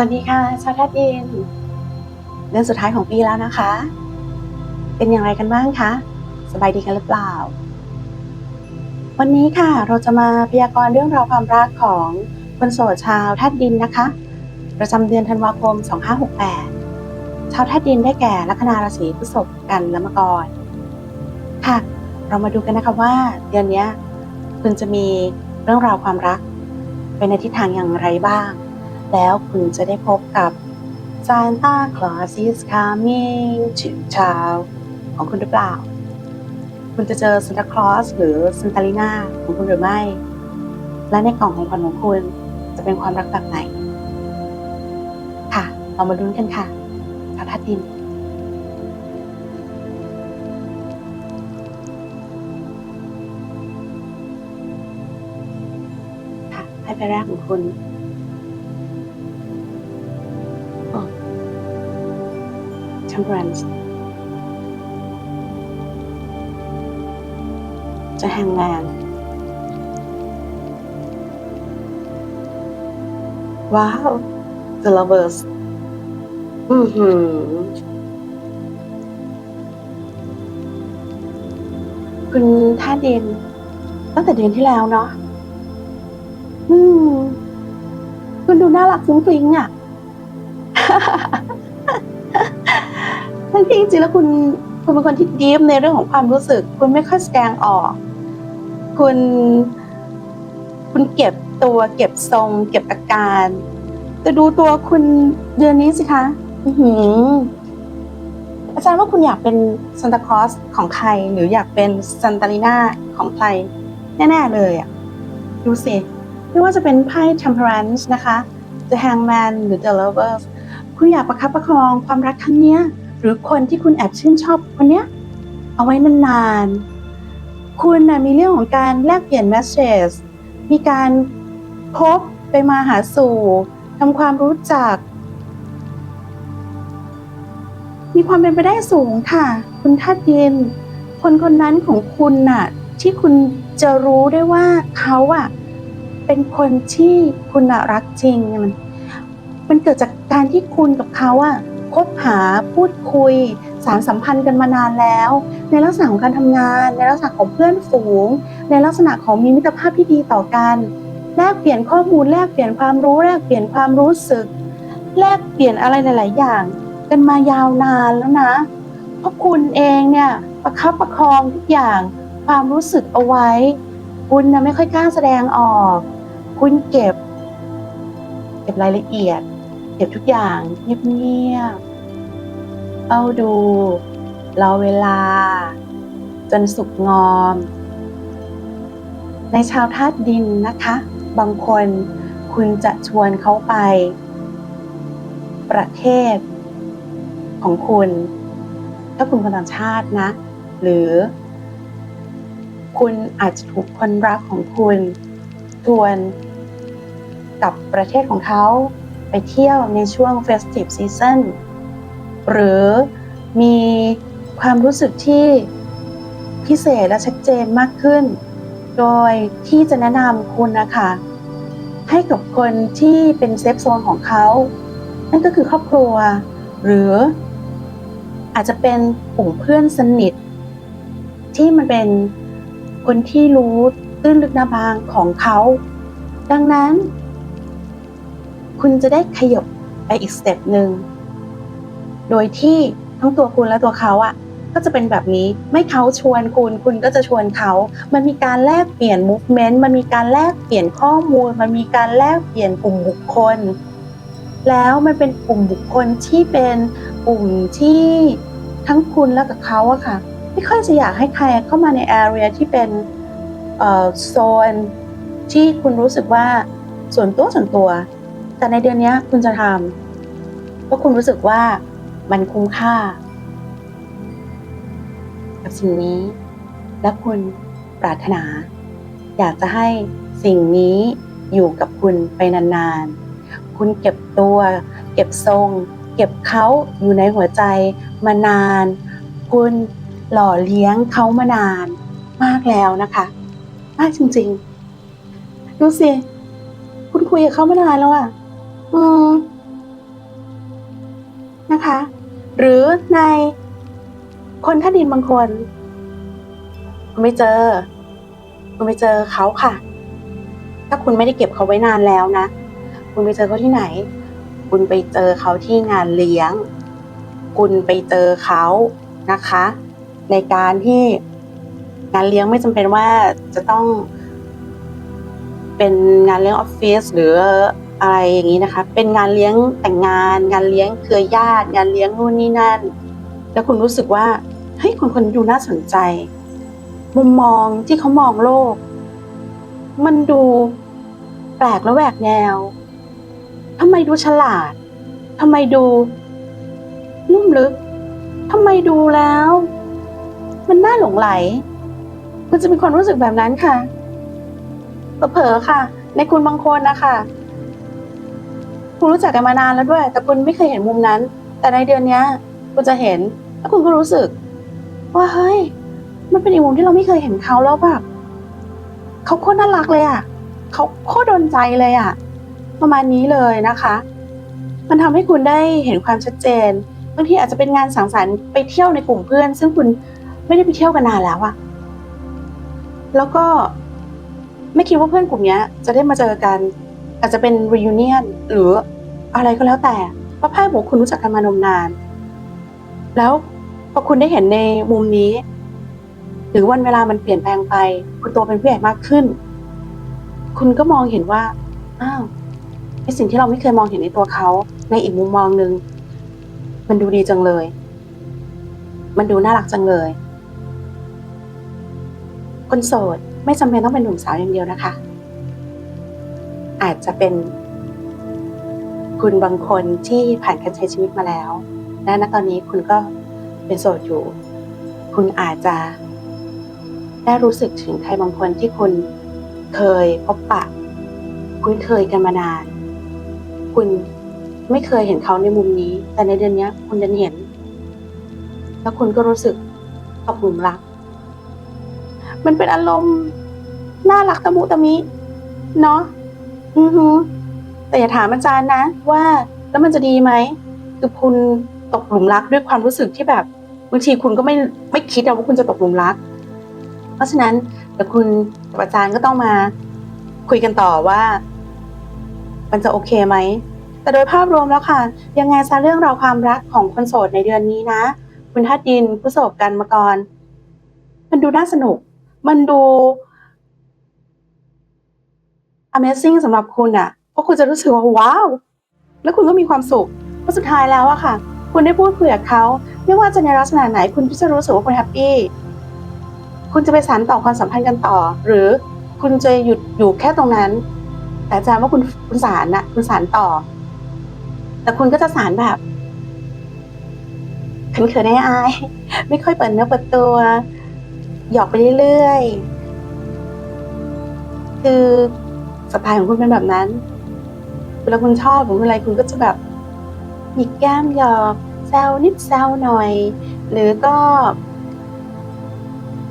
สวัสดีค่ะชาวทัดยินเดือนสุดท้ายของปีแล้วนะคะ เป็นอย่างไรกันบ้างคะ สบายดีกันหรือเปล่า วันนี้ค่ะเราจะมาพยากรณ์เรื่องราวความรักของคนโสดชาวทัดดินนะคะ ประจำเดือนธันวาคม 2568 ชาวทัดดินได้แก่ลัคนาราศีพฤษภกันและมกรค่ะ เรามาดูกันนะคะว่า เดือนนี้คุณจะมีเรื่องราวความรักเป็นในทิศทางอย่างไรบ้าง แล้วคุณจะได้พบกับ Santa Claus is coming to town ของคุณหรือเปล่า คุณจะเจอ Santa Claus หรือ Santa Lina ของคุณหรือไม่ และในกล่องของขวัญของคุณจะเป็นความรักแบบไหน ค่ะ เรามาลุ้นกันค่ะชาวทัดดินค่ะให้ไปแรกของคุณ temperance จะแฮงแมนว้าว the lovers อือหือคุณท่าดินตั้งแต่เดือนที่แล้วเนาะอืมคุณดูน่ารักฟุ้งฟิ้งอะ ทั้งที่จริงๆแล้วคุณคุณเป็นคนที่ดีฟในเรื่องของความรู้สึก คุณไม่ค่อยแสดงออก คุณ คุณเก็บตัวเก็บทรง เก็บอาการ แต่ดูตัวคุณเดือนนี้สิคะอืออาจารย์ว่าคุณอยากเป็นซานตาคลอสของใคร หรืออยากเป็นซันตาลีนาของใคร แน่ ๆ เลยอะดูสิไม่ว่าจะเป็นไพ่ Temperance นะคะ The Hangman หรือ The Lovers คุณอยากประคับประคองความรักครั้งเนี้ย หรือคนที่คุณแอบชื่นชอบคนเนี้ยเอาไว้นานๆ คุณนะมีเรื่องของการแลกเปลี่ยน message มีการพบไปมาหาสู่ทำความรู้จัก มีความเป็นไปได้สูงค่ะ คุณทัดดิน คนคนนั้นของคุณน่ะ ที่คุณจะรู้ได้ว่าเขาอะเป็นคนที่คุณรักจริง มันเกิดจากการที่คุณกับเขาอะ บหาพูดคุย สารสัมพันธ์กันมานานแล้ว ในลักษณะของการทำงาน ในลักษณะของเพื่อนฝูง ในลักษณะของมีมิตรภาพที่ดีต่อกัน แลกเปลี่ยนข้อมูลแลกเปลี่ยนความรู้แลกเปลี่ยนความรู้สึก แลกเปลี่ยนอะไรหลาย ๆ อย่าง กันมายาวนานแล้วนะเพราะคุณเองเนี่ยประคับประคองทุกอย่างความรู้สึกเอาไว้ คุณนะไม่ค่อยกล้าแสดงออก คุณเก็บ เก็บรายละเอียด เก็บทุกอย่างเงียบๆ เอาดู รอเวลา จนสุกงอม ในชาวธาตุดินนะคะ บางคนคุณจะชวนเขาไป ประเทศของคุณ ถ้าคุณคนต่างชาตินะ หรือคุณอาจจะถูกคนรักของคุณชวนกับประเทศของเขาไปเที่ยวในช่วง festive season หรือมีความรู้สึกที่พิเศษและชัดเจนมากขึ้น โดยที่จะแนะนำคุณนะคะ ให้กับคนที่เป็นเซฟโซนของเขา นั่นก็คือครอบครัว หรืออาจจะเป็นกลุ่มเพื่อนสนิท ที่มันเป็นคนที่รู้ตื้นลึกหนาบางของเขา ดังนั้น คุณจะได้ขยบไปอีกสเต็ปหนึ่ง โดยที่ทั้งตัวคุณและตัวเขาอะ่ะก็จะเป็นแบบนี้ไม่เขาชวนคุณคุณก็จะชวนเขา มันมีการแลกเปลี่ยน movement มันมีการแลกเปลี่ยนข้อมูล มันมีการแลกเปลี่ยนกลุ่มบุคคล แล้วมันเป็นกลุ่มบุคคลที่เป็นกลุ่มที่ทั้งคุณและกับเขาอะค่ะ ไม่ค่อยจะอยากให้ใครเข้ามาใน area ที่เป็นโซนที่คุณรู้สึกว่าส่วนตัวส่วนตัว แต่ในเดือนนี้คุณจะทำเพราะคุณรู้สึกว่า มันคุ้มค่า กับสิ่งนี้ และคุณปรารถนา อยากจะให้สิ่งนี้อยู่กับคุณไปนานๆ คุณเก็บตัว เก็บทรง เก็บเขาอยู่ในหัวใจมานาน คุณหล่อเลี้ยงเขามานาน มากแล้วนะคะ มากจริงๆ ดูสิ คุณคุยกับเขามานานแล้วอะ่ะ อืมนะคะ หรือในคนท่าดินบางคนคุณไม่เจอ คุณไปเจอเขาค่ะ ถ้าคุณไม่ได้เก็บเขาไว้นานแล้วนะ คุณไปเจอเขาที่ไหน คุณไปเจอเขาที่งานเลี้ยง คุณไปเจอเขานะคะ ในการที่งานเลี้ยงไม่จำเป็นว่าจะต้องเป็นงานเลี้ยงออฟฟิศหรือ อะไรอย่างนี้นะคะ เป็นงานเลี้ยงแต่งงาน งานเลี้ยงเครือญาติ งานเลี้ยงนู่นนี่นั่น แล้วคุณรู้สึกว่าเฮ้ยคนคนนี้ดูน่าสนใจ มุมมองที่เขามองโลก มันดูแปลกและแหวกแนวทำไมดูฉลาดทำไมดูลุ่มลึกทำไมดูแล้ว มันน่าหลงไหล คุณจะมีความรู้สึกแบบนั้นค่ะเผลอๆค่ะ ในคุณบางคนนะคะ คุณรู้จักกันมานานแล้วด้วย แต่คุณไม่เคยเห็นมุมนั้น แต่ในเดือนนี้คุณจะเห็นแล้วคุณก็รู้สึก ว่าเฮ้ย มันเป็นอีกมุมที่เราไม่เคยเห็นเขาแล้วแบบเขาโคตรน่ารักเลยอะเขาโคตรโดนใจเลยอะ ประมาณนี้เลยนะคะ มันทำให้คุณได้เห็นความชัดเจนบางทีอาจจะเป็นงานสังสรรค์ไปเที่ยวในกลุ่มเพื่อน ซึ่งคุณไม่ได้ไปเที่ยวกันนานแล้วอะแล้วก็ไม่คิดว่าเพื่อนกลุ่มนี้จะได้มาเจอกัน อาจจะเป็น reunion หรืออะไรก็แล้วแต่เพราะไพ่บอกคุณรู้จักกันมานมนาน แล้วพอคุณได้เห็นในมุมนี้ หรือวันเวลามันเปลี่ยนแปลงไป คุณโตเป็นผู้ใหญ่มากขึ้น คุณก็มองเห็นว่าอ้าวไอสิ่งที่เราไม่เคยมองเห็นในตัวเขาในอีกมุมมองหนึ่งมันดูดีจังเลย มันดูน่ารักจังเลยคนโสดไม่จำเป็นต้องเป็นหนุ่มสาวอย่างเดียวนะคะ อาจจะเป็นคุณบางคนที่ผ่านการใช้ชีวิตมาแล้ว และณตอนนี้คุณก็เป็นโสดอยู่ คุณอาจจะ ได้รู้สึกถึงใครบางคนที่คุณเคยพบปะ คุ้นเคยกันมานาน คุณไม่เคยเห็นเขาในมุมนี้ แต่ในเดือนนี้คุณดันเห็น แล้วคุณก็รู้สึกตกหลุมรัก มันเป็นอารมณ์น่ารักตะมุตะมิ เนาะ อือฮึแต่อย่าถามอาจารย์นะว่าแล้วมันจะดีไหมคือคุณตกหลุมรักด้วยความรู้สึกที่แบบบางทีคุณก็ไม่ไม่คิดอะว่าคุณจะตกหลุมรัก เพราะฉะนั้นเดี๋ยวคุณกับอาจารย์ก็ต้องมาคุยกันต่อว่า มันจะโอเคไหมแต่โดยภาพรวมแล้วค่ะ ยังไงซะเรื่องราวความรักของคนโสดในเดือนนี้นะ คุณทัดดินผู้โสดกันมาก่อนมันดูน่าสนุก มันดู Amazing สำหรับคุณอะเพราะคุณจะรู้สึกว่าว้าว แล้วคุณก็มีความสุขเพราะสุดท้ายแล้วอะค่ะ คุณได้พูดคุยกับเขาไม่ว่าจะในลักษณะไหนคุณก็จะรู้สึกว่าคุณแฮปปี้คุณจะไปสานต่อความสัมพันธ์กันต่อ หรือคุณจะหยุดอยู่แค่ตรงนั้น แต่อาจารย์ว่าคุณคุณสารนะคุณสารต่อ แต่คุณก็จะสารแบบเขินๆอายๆไม่ค่อยเปิดเนื้อเปิดตัว หยอกไปเรื่อยๆคือ สไตล์ของคุณเป็นแบบนั้น เวลาคุณชอบหรืออะไรคุณก็จะแบบหยิกแก้มหยอกแซวนิดแซวหน่อย หรือก็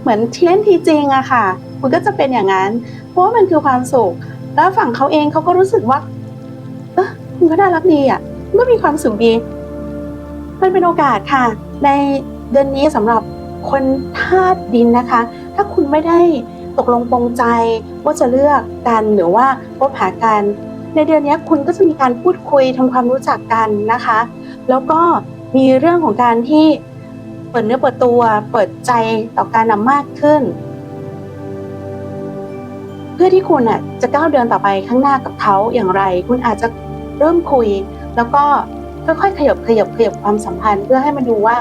เหมือนที่เล่นทีจริงอะค่ะ คุณก็จะเป็นอย่างนั้น เพราะว่ามันคือความสุข แล้วฝั่งเขาเองเขาก็รู้สึกว่าเออคุณก็น่ารักดีอะก็มีความสุขดีมันเป็นโอกาสค่ะ ในเดือนนี้สำหรับคนธาตุดินนะคะ ถ้าคุณไม่ได้ ตกลงปรงใจว่าจะเลือกกันหรือว่าพบหากัน ในเดือนนี้คุณก็จะมีการพูดคุยทำความรู้จักกันนะคะ แล้วก็มีเรื่องของการที่เปิดเนื้อเปิดตัว เปิดใจต่อการนำมากขึ้น เพื่อที่คุณอะจะก้าวเดินต่อไปข้างหน้ากับเขาอย่างไร คุณอาจจะเริ่มคุย แล้วก็ค่อยๆขยับขยับขยับความสัมพันธ์ เพื่อให้มันดูว่า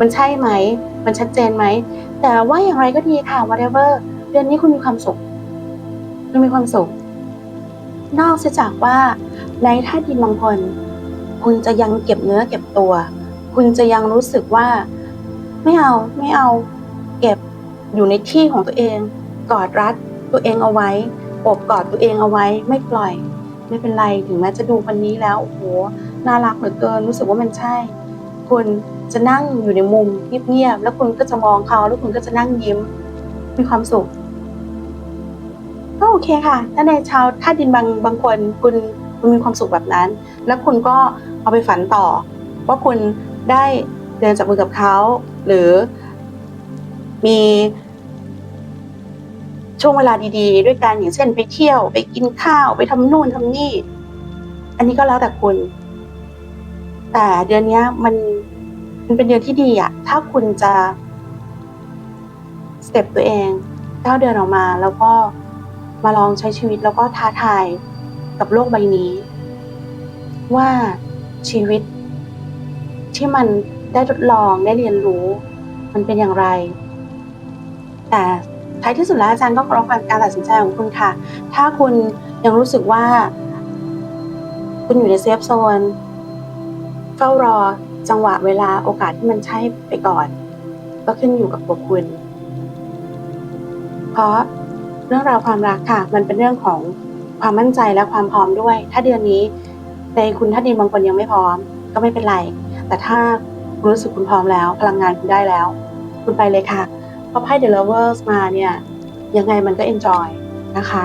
มันใช่ไหม มันชัดเจนไหม แต่ว่าอย่างไรก็ดีค่ะ whatever เดือนนี้คุณมีความสุข คุณมีความสุข นอกจากว่าในท่าดินบางคนคุณจะยังเก็บเนื้อเก็บตัว คุณจะยังรู้สึกว่า ไม่เอาไม่เอา เก็บอยู่ในที่ของตัวเอง กอดรัดตัวเองเอาไว้โอบกอดตัวเองเอาไว้ ไม่ปล่อย ไม่เป็นไรถึงแม้จะดูวันนี้แล้วโอ้โหน่ารักเหลือเกินรู้สึกว่ามันใช่ คุณจะนั่งอยู่ในมุมเงียบๆแล้วคุณก็จะมองเขาแล้วคุณก็จะนั่งยิ้ม มีความสุข ก็โอเคค่ะ ถ้าในชาวท่าดินบางบางคนคุณคุณมีความสุขแบบนั้น แล้วคุณก็เอาไปฝันต่อ ว่าคุณได้เดินจับมือกับเขา หรือมีช่วงเวลาดีๆ ด้วยกันอย่างเช่นไปเที่ยว ไปกินข้าว ไปทำนู่นทำนี่ อันนี้ก็แล้วแต่คุณ แต่เดือนนี้มันมันเป็นเดือนที่ดีอะถ้าคุณจะสเต็ปตัวเองก้าวเดินออกมาแล้วก็ มาลองใช้ชีวิตแล้วก็ท้าทายกับโลกใบนี้ ว่าชีวิต ที่มันได้ทดลองได้เรียนรู้ มันเป็นอย่างไร แต่ท้ายที่สุดแล้วอาจารย์ก็เคารพการตัดสินใจของคุณค่ะ ถ้าคุณยังรู้สึกว่า คุณอยู่ในเซฟโซนเฝ้ารอจังหวะเวลาโอกาสที่มันใช่ไปก่อน ก็ขึ้นอยู่กับตัวคุณ เพราะ เรื่องราวความรักค่ะ มันเป็นเรื่องของความมั่นใจและความพร้อมด้วย ถ้าเดือนนี้ในคุณถ้าดินบางคนยังไม่พร้อม ก็ไม่เป็นไร แต่ถ้าคุณรู้สึกคุณพร้อมแล้ว พลังงานคุณได้แล้ว คุณไปเลยค่ะเพราะไพ่ The Lovers มาเนี่ยยังไงมันก็ enjoy นะคะ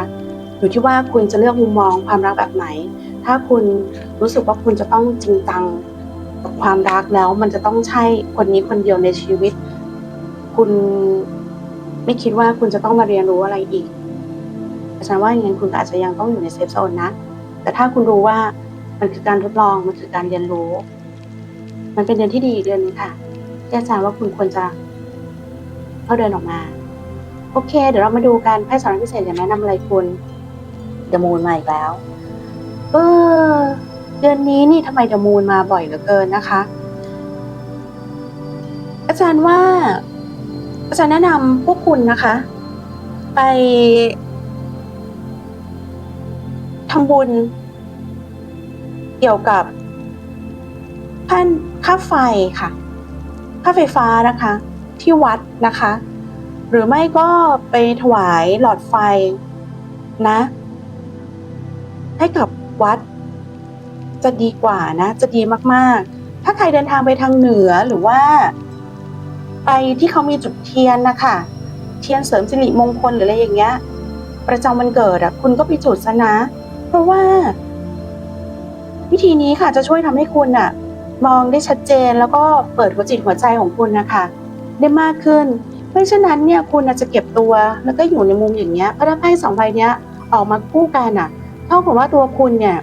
อยู่ที่ว่าคุณจะเลือกมุมมองความรักแบบไหน ถ้าคุณรู้สึกว่าคุณจะต้องจริงจังกับความรักแล้ว มันจะต้องใช่คนนี้คนเดียวในชีวิต คุณ ไม่คิดว่าคุณจะต้องมาเรียนรู้อะไรอีกอาจารย์ว่าอย่างนั้นคุณอาจจะยังต้องอยู่ในเซฟโซนนะ แต่ถ้าคุณรู้ว่ามันคือการทดลอง มันคือการเรียนรู้ มันเป็นเดือนที่ดีเดือนนึงค่ะที่อาจารย์ว่าคุณควรจะเข้าเดินออกมา โอเค เดี๋ยวเรามาดูกันไพ่สอนพิเศษจะแนะนำอะไรคุณเดมูนมาอีกแล้ว เออ เดือนนี้นี่ทำไมเดมูนมาบ่อยเหลือเกินนะคะ อาจารย์ว่า จารย์แนะนำพวกคุณนะคะ ไปทำบุญ เกี่ยวกับค่านค่าไฟค่ะ ค่าไฟฟ้านะคะ ที่วัดนะคะ หรือไม่ก็ไปถวายหลอดไฟนะ ให้กับวัด จะดีกว่านะ จะดีมากๆ ถ้าใครเดินทางไปทางเหนือหรือว่า ไปที่เขามีจุดเทียนนะคะเทียนเสริมสิริมงคลหรืออะไรอย่างเงี้ย ประจำวันเกิดอะคุณก็ไปจุดซะนะ เพราะว่า วิธีนี้ค่ะจะช่วยทำให้คุณอะมองได้ชัดเจนแล้วก็เปิดหัวจิตหัวใจของคุณนะคะ ได้มากขึ้น เพราะฉะนั้นเนี่ยคุณอาจจะเก็บตัวแล้วก็อยู่ในมุมอย่างเงี้ยพระถ้าไพ่สองใบเนี้ยออกมาคู่กันอะเท่ากับว่าตัวคุณเนี่ย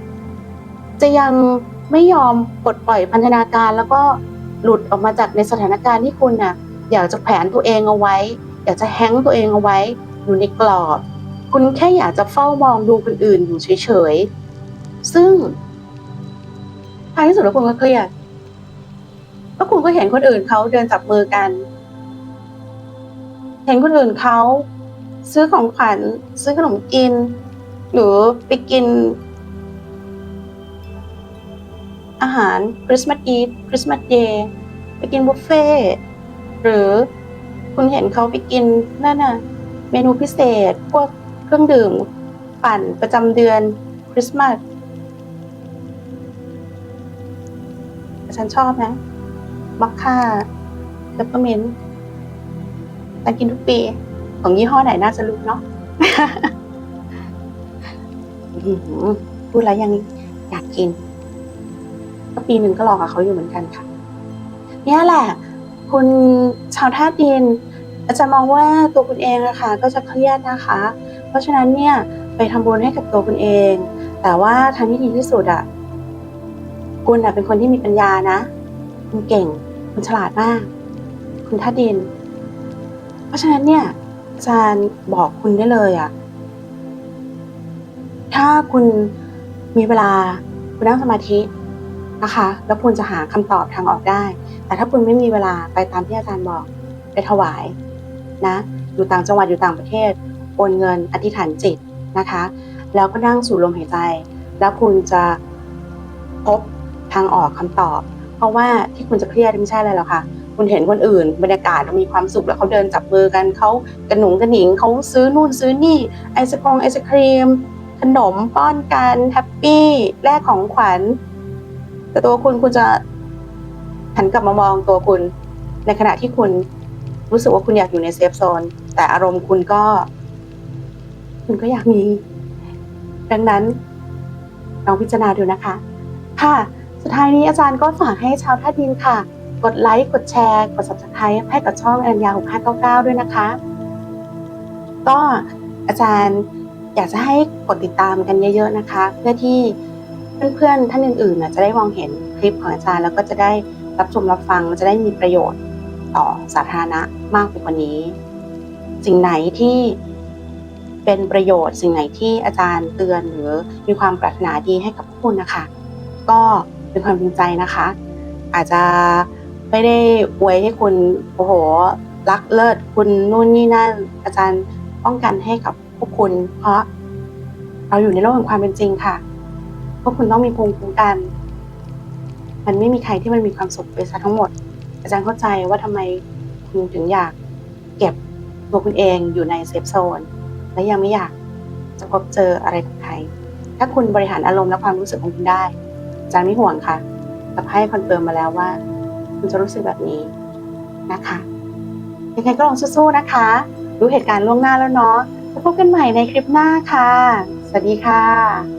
จะยังไม่ยอมปลดปล่อยพันธนาการแล้วก็หลุดออกมาจากในสถานการณ์ที่คุณน่ะ อยากจะแผนตัวเองเอาไว้ อยากจะแฮงก์ตัวเองเอาไว้ อยู่ในกรอบ คุณแค่อยากจะเฝ้ามองดูคนอื่นอยู่เฉยๆ ซึ่งท้ายที่สุดแล้วคุณก็เครียดแล้วคุณก็เห็นคนอื่นเขาเดินจับมือกัน เห็นคนอื่นเขาซื้อของขวัญซื้อขนมกิน หรือไปกิน อาหารคริสต์มาสอีฟคริสต์มาสเดย์ไปกินบุฟเฟ่ หรือคุณเห็นเขาไปกินนั่นน่ะ เมนูพิเศษ พวกเครื่องดื่ม ปั่นประจำเดือนคริสต์มาสฉันชอบนะ มัคค่าเปปเปอร์เมนต์แต่กินทุกปี ของยี่ห้อไหนน่าจะรู้เนาะพูดแล้วยังอยากกิน ก็ปีหนึ่งก็รอกับเขาอยู่เหมือนกันค่ะ เนี่ยแหละ คุณชาวท่าตุดินอาจารย์มองว่าตัวคุณเองอะค่ะก็จะเครียดนะคะ เพราะฉะนั้นเนี่ยไปทำบุญให้กับตัวคุณเอง แต่ว่าทางที่ดีที่สุดอะคุณอะเป็นคนที่มีปัญญานะ คุณเก่ง คุณฉลาดมาก คุณท่าตุดิน เพราะฉะนั้นเนี่ยอาจารย์บอกคุณได้เลยอะถ้าคุณมีเวลาคุณนั่งสมาธิ นะคะ แล้วคุณจะหาคำตอบทางออกได้ แต่ถ้าคุณไม่มีเวลาไปตามที่อาจารย์บอก ไปถวายนะ อยู่ต่างจังหวัดอยู่ต่างประเทศ โอนเงิน อธิษฐานจิตนะคะ แล้วก็นั่งสูดลมหายใจ แล้วคุณจะพบทางออกคำตอบ เพราะว่าที่คุณจะเครียดไม่ใช่อะไรหรอกค่ะ คุณเห็นคนอื่น บรรยากาศมีความสุขแล้วเขาเดินจับมือกันเขากระหนุงกระหนิงเขาซื้อนู่นซื้อนี่ไอศครีมไอศครีม ขนมป้อนกันแฮปปี้แลกของขวัญ แต่ตัวคุณคุณจะหันกลับมามองตัวคุณ ในขณะที่คุณรู้สึกว่าคุณอยากอยู่ในเซฟโซน แต่อารมณ์คุณก็ คุณก็อยากมี ดังนั้นลองพิจารณาดูนะคะ ค่ะ สุดท้ายนี้อาจารย์ก็ฝากให้ชาวท่าดินค่ะ กดไลค์ กดแชร์ กด subscribe ให้กับช่องอรัญญา6599 ด้วยนะคะ ก็อาจารย์อยากจะให้กดติดตามกันเยอะ ๆนะคะ เพื่อที่ เพื่อนๆท่านอื่นๆจะได้มองเห็นคลิปของอาจารย์ แล้วก็จะได้รับชมรับฟังจะได้มีประโยชน์ต่อสาธารณะมากไปกว่านี้ สิ่งไหนที่เป็นประโยชน์สิ่งไหนที่อาจารย์เตือนหรือมีความปรารถนาดีให้กับพวกคุณนะคะ ก็เป็นความจริงใจนะคะ อาจจะไม่ได้อวยให้คุณโอ้โหรักเลิศคุณนู่นนี่นั่นอาจารย์ป้องกันให้กับพวกคุณ เพราะเราอยู่ในโลกแห่งความเป็นจริงค่ะ พวกคุณต้องมีภูมิคุ้มกัน มันไม่มีใครที่มันมีความสุขไปซะทั้งหมด อาจารย์เข้าใจว่าทำไมคุณถึงอยากเก็บตัวคุณเองอยู่ในเซฟโซน และยังไม่อยากจะพบเจออะไรกับใคร ถ้าคุณบริหารอารมณ์และความรู้สึกของคุณได้ อาจารย์ไม่ห่วงค่ะแต่ไพ่คอนเฟิร์มมาแล้วว่า คุณจะรู้สึกแบบนี้นะคะ ยังไงก็ลองสู้ๆนะคะ รู้เหตุการณ์ล่วงหน้าแล้วเนาะพบกันใหม่ในคลิปหน้าค่ะ สวัสดีค่ะ